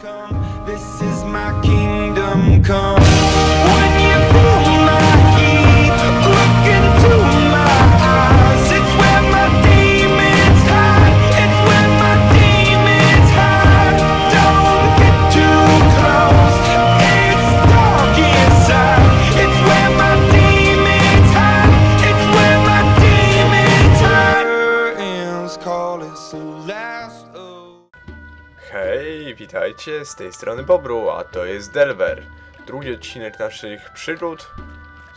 come. This is my kingdom come. Witajcie, z tej strony Bobru, a to jest Delver. Drugi odcinek naszych przygód.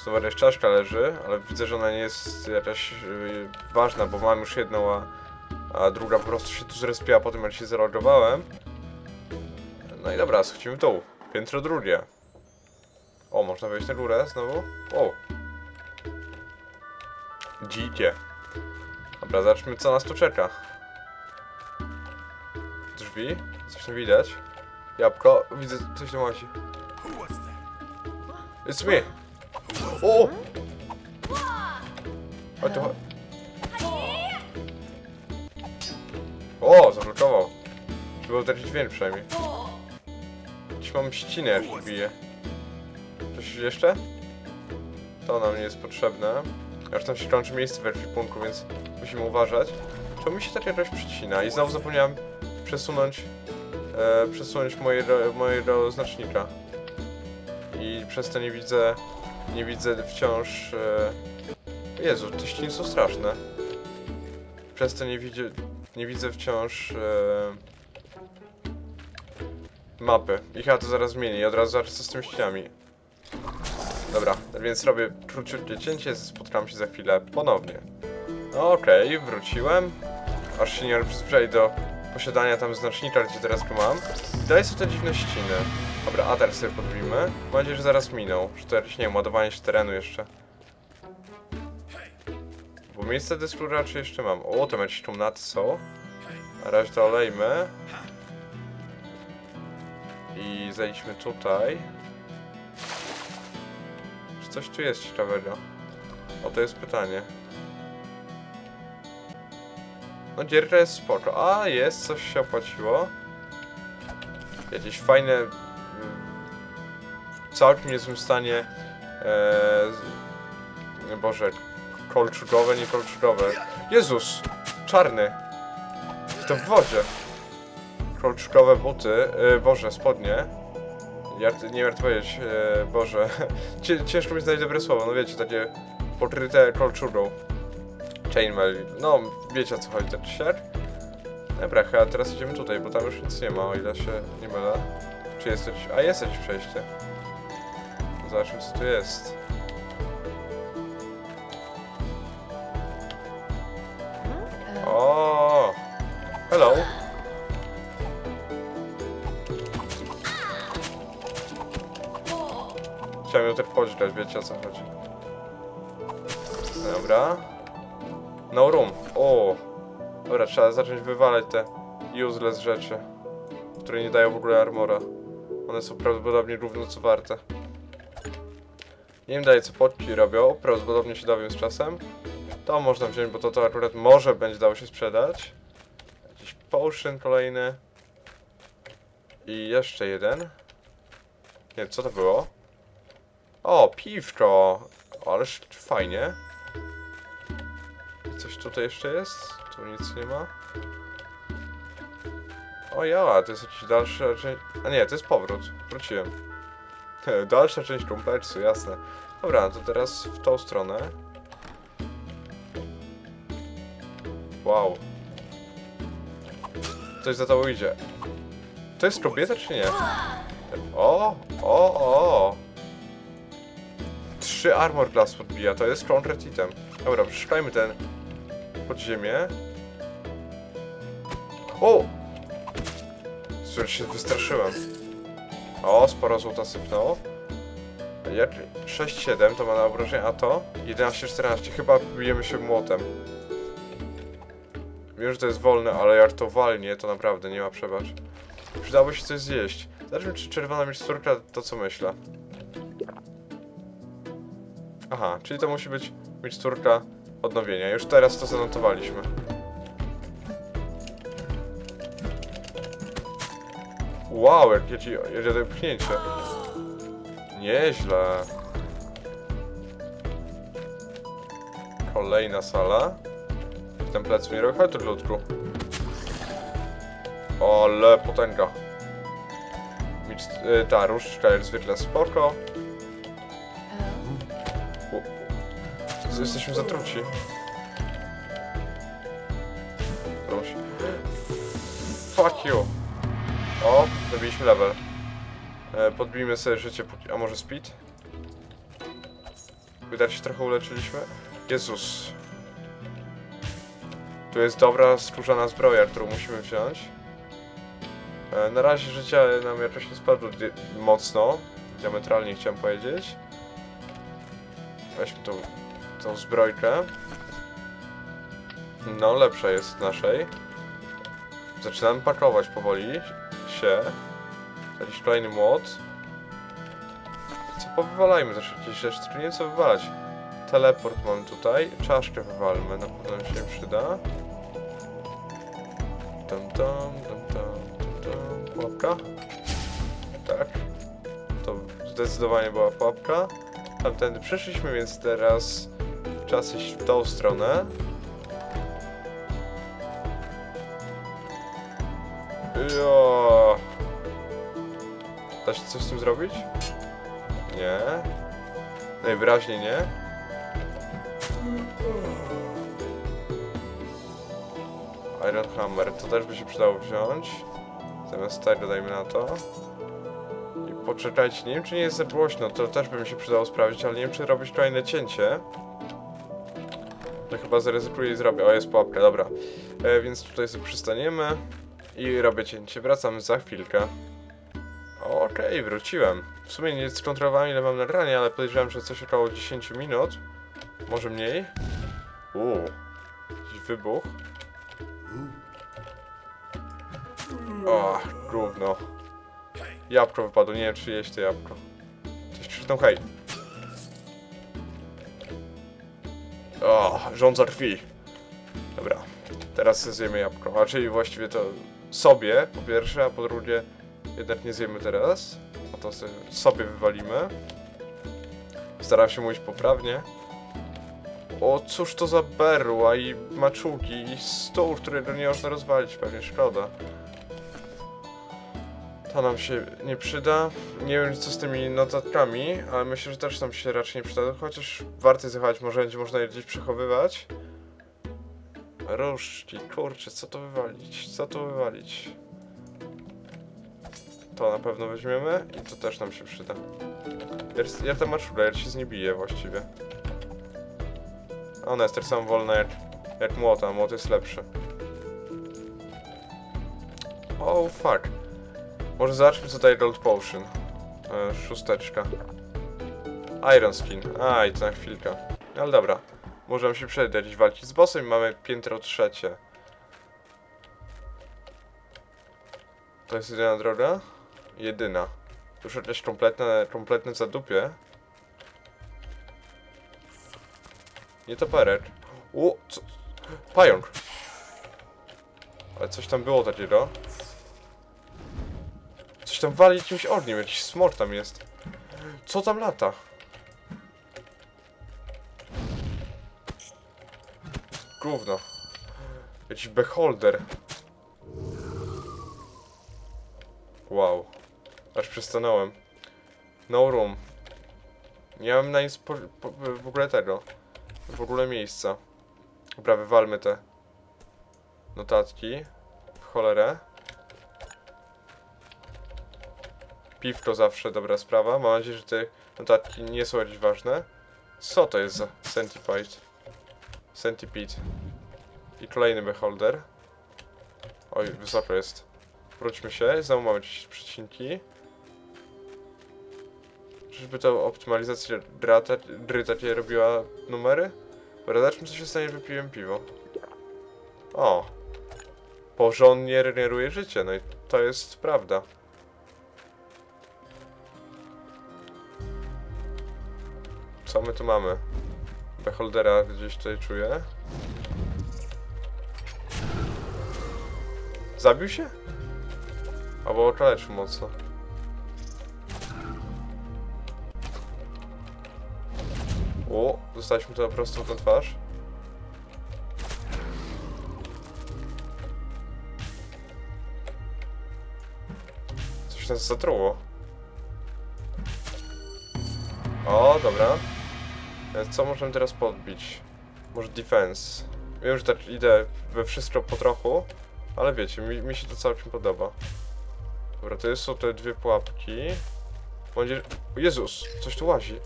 Znowu jakaś czaszka leży, ale widzę, że ona nie jest jakaś yy, ważna, bo mam już jedną, a, a druga po prostu się tu zrespiła po tym, jak się zalogowałem. No i dobra, schodzimy w dół. Piętro drugie. O, można wejść na górę znowu? O! Dzikie. Dobra, zobaczmy co nas tu czeka. Drzwi? Coś tam widać? Jabłko? Widzę coś na łazi. It's me! O! Chodź chodź. O, zablokował. Było taki dźwięk przynajmniej. Dziś mam ścinę jak bije. Coś jeszcze? To nam nie jest potrzebne. Aż tam się kończy miejsce w ekwipunku, więc musimy uważać. Czemu mi się tak jakoś przycina? I znowu zapomniałem przesunąć e, przesunąć mojego, mojego znacznika. I przez to nie widzę nie widzę wciąż e, Jezu, te ściny są straszne. Przez to nie widzę nie widzę wciąż e, mapy. I chyba to zaraz zmienię i od razu co z tymi ścianami. Dobra, więc robię króciutkie cięcie, spotkam się za chwilę ponownie. No okej, wróciłem. Aż się nie przyzwyczai do posiadania tam znacznika, gdzie teraz go mam. I dalej są te dziwne ściny. Dobra, a teraz sobie podbijmy. Mam nadzieję, że zaraz minął. Że to jakieś, nie wiem, ładowanie się terenu jeszcze. Bo miejsce do eksploracji jeszcze mam. O, tam jakieś komnaty są. Na razie to olejmy. I zejdźmy tutaj. Czy coś tu jest ciekawego? O, to jest pytanie. No gierka jest spoko. A, jest, coś się opłaciło. Jakieś fajne... mm, W całkiem niezłym stanie... E, z- Boże, kolczugowe, nie kolczugowe. Jezus! Czarny! To w wodzie. Kolczugowe buty. E, Boże, spodnie. Ja nie wiem powiedzieć. E, Boże. Cię, ciężko mi znaleźć dobre słowo. No wiecie, takie pokryte kolczugą. Chainmail. No, wiecie o co chodzi, czy siak. Dobra, chyba teraz idziemy tutaj, bo tam już nic nie ma, o ile się nie mylę. Czy jest coś... A, jest jakieś przejście. Zobaczmy, co tu jest. O, Hello! Chciałem ją tak podźgać, wiecie o co chodzi. Dobra. No room. O. Dobra, trzeba zacząć wywalać te useless rzeczy, które nie dają w ogóle armora. One są prawdopodobnie równo co warte. Nie wiem dalej co podki robią, prawdopodobnie się dowiem z czasem. To można wziąć, bo to, to akurat może będzie dało się sprzedać. Jakiś potion kolejny. I jeszcze jeden. Nie, co to było? O, piwko! Ależ fajnie. Coś tutaj jeszcze jest? Tu nic nie ma. O ja, to jest jakiś dalsza część... A nie, to jest powrót. Wróciłem. Dalsza część kompleksu, jasne. Dobra, to teraz w tą stronę. Wow. Coś za tobą idzie. To jest kobieta czy nie? O, o, o. Trzy armor class podbija, to jest concrete item. Dobra, przeszukajmy ten podziemie. O! Słuchaj, się wystraszyłem. O, sporo złota sypnęło. Jak 6-7 to ma na obrażenie, a to 11-14. Chyba bijemy się młotem. Wiem, że to jest wolne, ale jak to naprawdę nie ma przebacz. Przydałoby się coś zjeść. Zobaczmy, czy czerwona miksturka to co myślę. Aha, czyli to musi być miksturka odnowienia. Już teraz to zanotowaliśmy. Wow, jakie ci jedzie pchnięcie. Nieźle. Kolejna sala. Ten plec nie robi tu ludku. Ale potęga. Y, ta różdżka jest zwykle spoko. Jesteśmy zatruci. Proszę. Fuck you. O, zabiliśmy level. E, podbijmy sobie życie, a może speed? Widać się trochę uleczyliśmy. Jezus. Tu jest dobra, skórzana zbroja, którą musimy wziąć. E, na razie życie nam jakoś nie spadło mocno. Diametralnie chciałem powiedzieć. Weźmy tą, tą zbrojkę. No, lepsza jest naszej. Zaczynamy pakować powoli się. Jakiś kolejny młot. Co powywalajmy też jakieś rzeczy, nie co wywalać. Teleport mamy tutaj. Czaszkę wywalmy, na pewno mi się przyda. Tam, tam tam, tam tam. Pułapka? Tak. To zdecydowanie była pułapka. Tamtędy przeszliśmy, więc teraz czas iść w tą stronę. Jo. Da się coś z tym zrobić? Nie. Najwyraźniej nie. Iron Hammer, to też by się przydało wziąć. Zamiast tego dajmy na to. I poczekajcie, nie wiem czy nie jest za głośno, to też by mi się przydało sprawdzić, ale nie wiem czy robić kolejne cięcie. Chyba zaryzykuję i zrobię. O, jest pułapka, dobra. E, więc tutaj sobie przystaniemy i robię cięcie. Wracam za chwilkę. Okej, wróciłem. W sumie nie skontrolowałem ile mam nagrania, ale podejrzewam, że coś około 10 minut. Może mniej. Uuu. Jakiś wybuch. O, gówno. Jabłko wypadło, nie wiem czy jeść to jabłko. Coś krzyczą hej. O, żądza krwi. Dobra, teraz zjemy jabłko. A czyli właściwie to sobie, po pierwsze, a po drugie jednak nie zjemy teraz. A to sobie, wywalimy. Staram się mówić poprawnie. O, cóż to za berła i maczugi i stół, którego nie można rozwalić, pewnie szkoda. To nam się nie przyda. Nie wiem co z tymi notatkami, ale myślę, że też nam się raczej nie przyda, chociaż warto zachować, może będzie można je gdzieś przechowywać. Różdżki, kurczę, co to wywalić? Co to wywalić? To na pewno weźmiemy i to też nam się przyda. Ja, tę maczugę, ja się z niej biję właściwie. Ona jest tak samo wolna jak, jak młot, a młot jest lepszy. Oh fuck. Może zobaczmy co daje Gold Potion. E, szósteczka. Iron Skin. A, i to na chwilkę. Ale dobra. Możemy się jakiejś walki z bossem i mamy piętro trzecie. To jest jedyna droga? Jedyna. Już jakieś kompletne, kompletne zadupie. Nie toperek. O, co? Pająk. Ale coś tam było takiego. Coś tam wali jakimś ogniem, jakiś smok tam jest. Co tam lata? Gówno. Jakiś beholder. Wow. Aż przystanąłem. No room. Nie mam na nic po, po, w ogóle tego. W ogóle miejsca. Dobra, wywalmy te notatki. W cholerę. Piwko zawsze dobra sprawa. Mam nadzieję, że te notatki nie są jakieś ważne. Co to jest za centipede? Centipede. I kolejny beholder. Oj, wysoko jest. Wróćmy się, znowu mamy jakieś przecinki. Czyżby to optymalizacja drata, gry takie robiła numery? Dobra, zobaczmy co się stanie, że wypiłem piwo. O! Porządnie regeneruje życie, no i to jest prawda. My tu mamy? Beholdera gdzieś tutaj czuję. Zabił się? Albo okaleczył mocno. O, dostaliśmy to prosto na twarz. Coś nas zatruło. O, dobra. E, Co możemy teraz podbić? Może defense. Wiem, że tak idę we wszystko po trochu, ale wiecie, mi, mi się to całkiem podoba. Dobra, to są te dwie pułapki. O Jezus, coś tu łazi.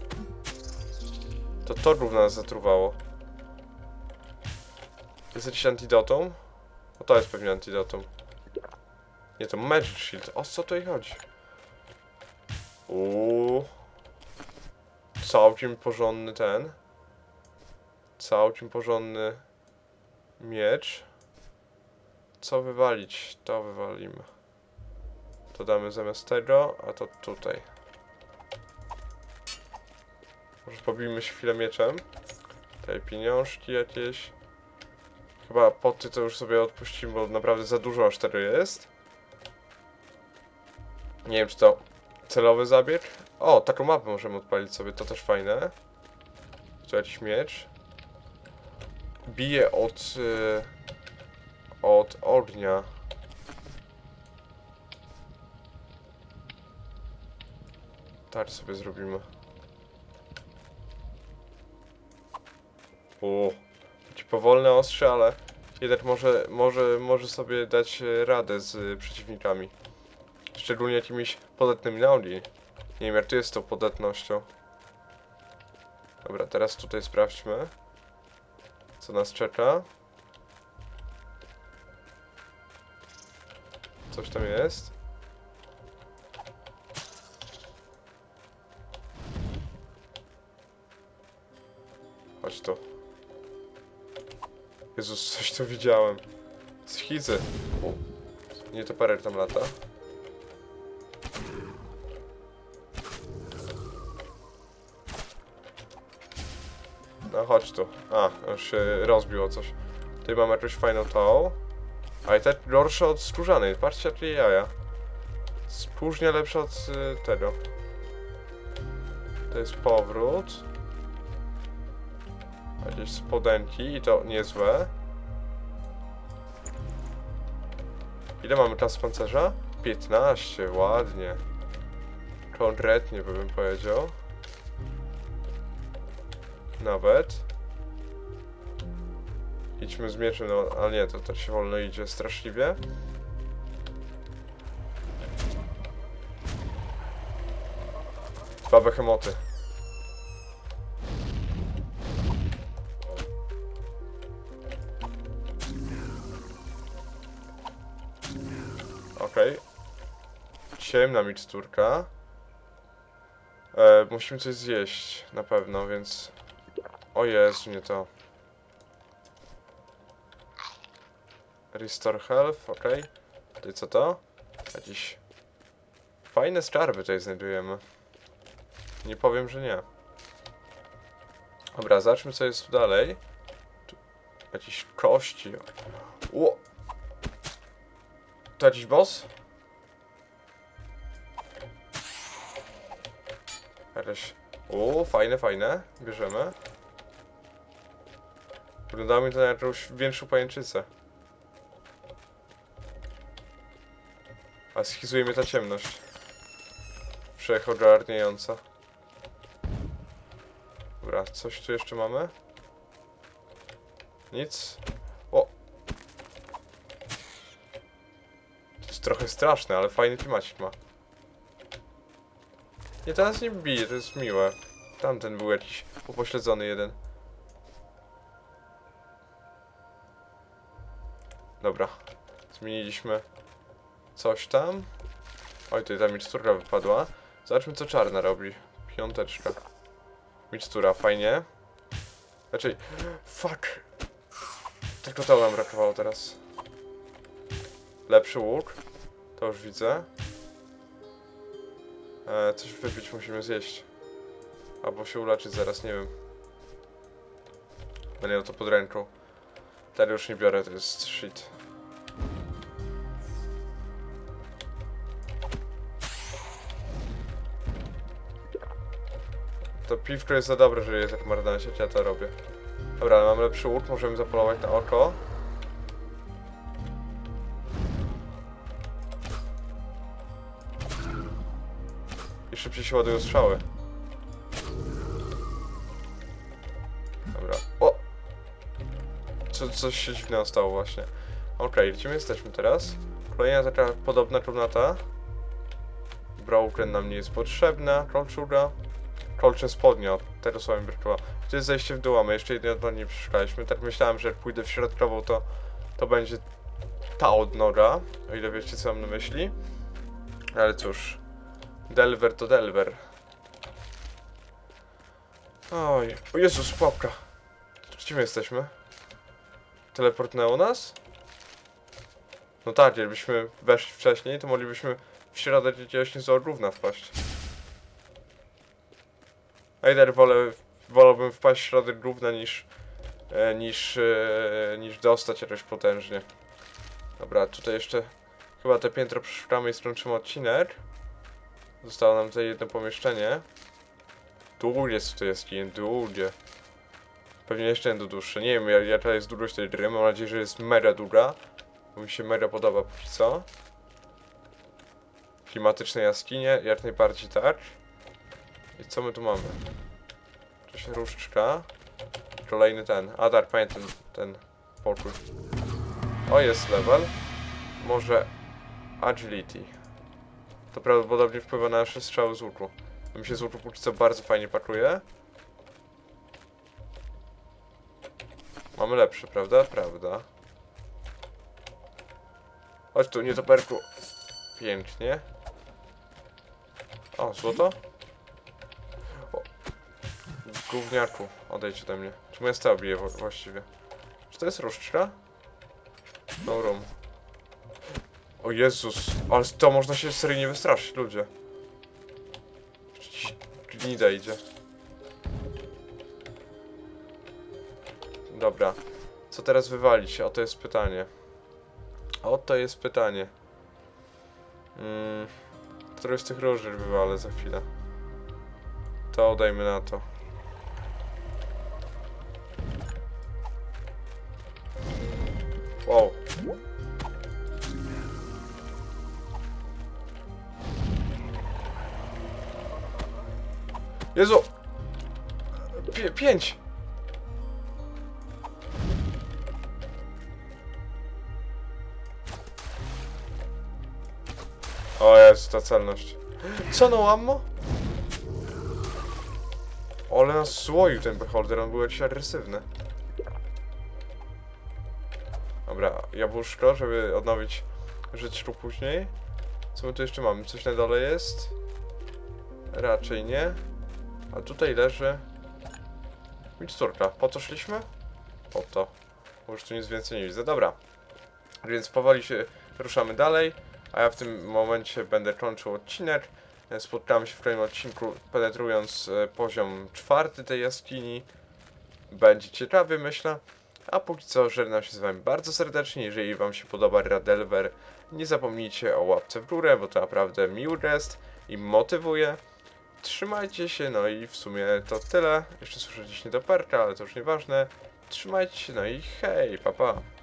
To torów nas zatruwało. Jest jakiś antidotum? O, to jest pewnie antidotum. Nie, to Magic Shield. O co tutaj chodzi? Uuu. Całkiem porządny ten. Całkiem porządny miecz. Co wywalić? To wywalimy. To damy zamiast tego, a to tutaj. Może pobijmy się chwilę mieczem. Tutaj pieniążki jakieś. Chyba poty to już sobie odpuścimy, bo naprawdę za dużo aż tego jest. Nie wiem, czy to celowy zabieg. O, taką mapę możemy odpalić sobie, to też fajne. Tu jakiś miecz. Bije od... Y, od ognia. Tak sobie zrobimy. O, ci powolne ostrze, ale jednak może, może, może sobie dać radę z przeciwnikami. Szczególnie jakimiś podatnymi na ogień. Nie wiem jak tu jest tą podatnością. Dobra, teraz tutaj sprawdźmy. Co nas czeka. Coś tam jest. Chodź tu. Jezus, coś tu widziałem. Schizy. Nie to parę tam lata. Chodź tu. A, już się rozbiło coś. Tutaj mamy jakąś fajną tą. A i tak gorsza od skórzanej. Patrzcie jakie jaja. Skórznia lepsza od y, tego. To jest powrót. Jakieś spodenki i to niezłe. Ile mamy klas pancerza? 15, ładnie. Konkretnie by bym powiedział. Nawet. Idźmy z mieczem, no ale nie, to tak się wolno idzie straszliwie. Dwa behemoty. Okej. Ciemna miksturka. E, musimy coś zjeść, na pewno, więc... O Jezu, nie to. Restore health, ok. Tutaj co to? Jakieś fajne skarby tutaj znajdujemy. Nie powiem, że nie. Dobra, zobaczmy co jest tu dalej. Tu jakieś kości. Ło! To jakiś boss? Jakieś... O, fajne, fajne. Bierzemy. Wyglądało mi to na jakąś większą pajęczycę. A schizuje mnie ta ciemność. Wszechogarniająca. Dobra, coś tu jeszcze mamy? Nic? O! To jest trochę straszne, ale fajny klimacik ma. Nie, teraz nie bije, to jest miłe. Tamten był jakiś upośledzony jeden. Dobra. Zmieniliśmy coś tam. Oj, tutaj ta miksturka wypadła. Zobaczmy, co czarna robi. Piąteczka. Mikstura, fajnie. Znaczy, fuck. Tylko to nam brakowało teraz. Lepszy łuk. To już widzę. E, coś wypić musimy zjeść. Albo się uleczyć zaraz, nie wiem. Będę miał to pod ręką. Teraz już nie biorę, to jest shit. To piwko jest za dobre, że jest jak marnosieć, ja to robię. Dobra, ale mamy lepszy łuk, możemy zapolować na oko. I szybciej się ładują strzały. Dobra. O! Co, coś się dziwnego stało właśnie. Okej, gdzie my jesteśmy teraz? Kolejna taka podobna komnata. Broken nam nie jest potrzebna. Kolczuga. Kolcze spodnia, o, tego słowa mi brakowało. To jest zejście w dół, a my jeszcze jedno nie przeszukaliśmy. Tak myślałem, że jak pójdę w środkową, to, to będzie ta odnoga. O ile wiecie, co mam na myśli. Ale cóż. Delver to Delver. Oj, o Jezus, pułapka. Gdzie my jesteśmy? Teleportnęło nas? No tak, jakbyśmy weszli wcześniej, to moglibyśmy w środek jakiegoś niezorówna wpaść. Ejder, wolę, wolałbym wpaść w środek równa niż, e, niż, e, niż dostać jakoś potężnie. Dobra, tutaj jeszcze chyba te piętro przeszukamy i skończymy odcinek. Zostało nam tutaj jedno pomieszczenie. Długie co to jest, długie. Pewnie jeszcze jedno dłuższe. Nie wiem, jaka jest długość tej gry. Mam nadzieję, że jest mega długa. Bo mi się mega podoba póki co. Klimatyczne jaskinie, jak najbardziej tak. I co my tu mamy? Jakaś różdżka. Kolejny ten. A tak, pamiętam ten pokój. O, jest level. Może agility. To prawdopodobnie wpływa na nasze strzały z łuku. Mi się z łuku póki co bardzo fajnie pakuje. Mamy lepszy, prawda? Prawda. Chodź tu, nie to perku. Pięknie. O, złoto? Gówniaku, odejdź ode mnie. Czemu ja biję wo- właściwie? Czy to jest różdżka? No room. O Jezus, ale to można się seryjnie wystraszyć, ludzie. Gnida idzie. Dobra. Co teraz wywalić? O to jest pytanie. Oto jest pytanie. Mm, który z tych różnych wywalę za chwilę? To dajmy na to. Jezu! Pię pięć! O jest ta celność. Co no ammo? Ale nas złoił ten beholder, on był jakiś agresywny. Dobra, jabłuszko, żeby odnowić życie później. Co my tu jeszcze mamy? Coś na dole jest? Raczej nie. A tutaj leży... Miksturka. Po co szliśmy? Po to. Bo już tu nic więcej nie widzę. Dobra. Więc powoli się ruszamy dalej. A ja w tym momencie będę kończył odcinek. Spotkamy się w kolejnym odcinku, penetrując e, poziom czwarty tej jaskini. Będzie ciekawy, myślę. A póki co żegnam się z wami bardzo serdecznie. Jeżeli wam się podoba Radelver, nie zapomnijcie o łapce w górę, bo to naprawdę miły gest i motywuje. Trzymajcie się, no i w sumie to tyle. Jeszcze słyszę gdzieś nie do perka, ale to już nieważne. Trzymajcie się, no i hej, papa. Pa.